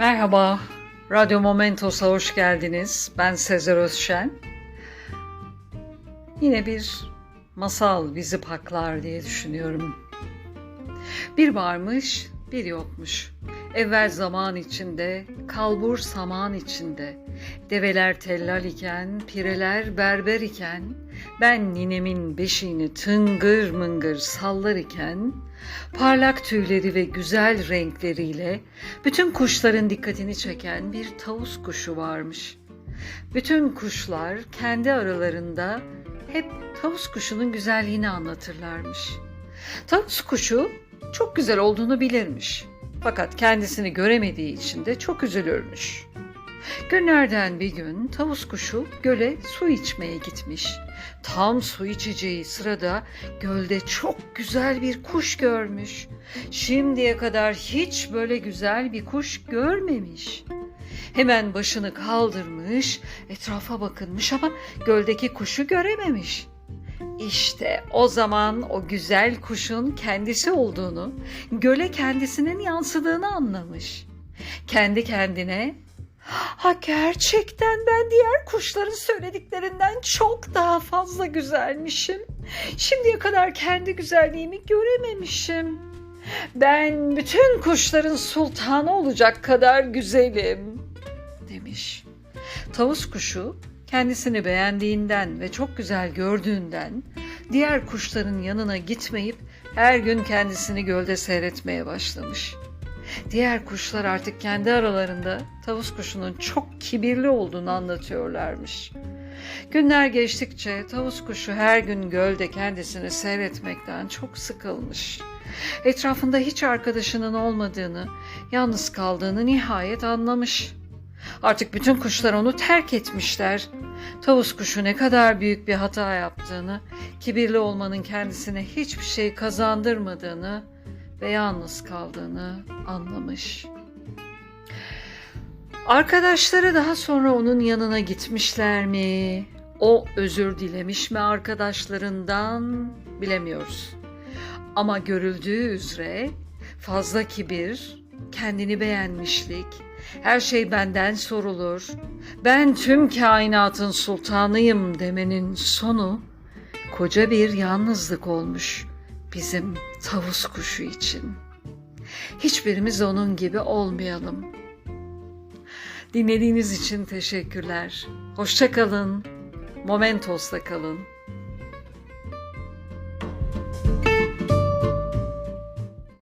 Merhaba, Radyo Momentos'a hoş geldiniz. Ben Sezer Özşen. Yine bir masal bizi paklar diye düşünüyorum. Bir varmış, bir yokmuş. Evvel zaman içinde, kalbur saman içinde. Develer tellal iken, pireler berber iken, ben ninemin beşiğini tıngır mıngır sallar iken, parlak tüyleri ve güzel renkleriyle bütün kuşların dikkatini çeken bir tavus kuşu varmış. Bütün kuşlar kendi aralarında hep tavus kuşunun güzelliğini anlatırlarmış. Tavus kuşu çok güzel olduğunu bilirmiş. Fakat kendisini göremediği için de çok üzülürmüş. Günlerden bir gün tavus kuşu göle su içmeye gitmiş. Tam su içeceği sırada gölde çok güzel bir kuş görmüş. Şimdiye kadar hiç böyle güzel bir kuş görmemiş. Hemen başını kaldırmış, etrafa bakınmış ama göldeki kuşu görememiş. İşte o zaman o güzel kuşun kendisi olduğunu, göle kendisinin yansıdığını anlamış. Kendi kendine Ha gerçekten ben diğer kuşların söylediklerinden çok daha fazla güzelmişim. Şimdiye kadar kendi güzelliğimi görememişim. Ben bütün kuşların sultanı olacak kadar güzelim demiş. Tavus kuşu kendisini beğendiğinden ve çok güzel gördüğünden diğer kuşların yanına gitmeyip her gün kendisini gölde seyretmeye başlamış. Diğer kuşlar artık kendi aralarında tavus kuşunun çok kibirli olduğunu anlatıyorlarmış. Günler geçtikçe tavus kuşu her gün gölde kendisini seyretmekten çok sıkılmış. Etrafında hiç arkadaşının olmadığını, yalnız kaldığını nihayet anlamış. Artık bütün kuşlar onu terk etmişler. Tavus kuşu ne kadar büyük bir hata yaptığını, kibirli olmanın kendisine hiçbir şey kazandırmadığını ve yalnız kaldığını anlamış. Arkadaşları daha sonra onun yanına gitmişler mi? O özür dilemiş mi arkadaşlarından bilemiyoruz. Ama görüldüğü üzere fazla kibir, kendini beğenmişlik, her şey benden sorulur, ben tüm kainatın sultanıyım demenin sonu koca bir yalnızlık olmuş bizim tavus kuşu için. Hiçbirimiz onun gibi olmayalım. Dinlediğiniz için teşekkürler. Hoşça kalın. Momentos'ta kalın.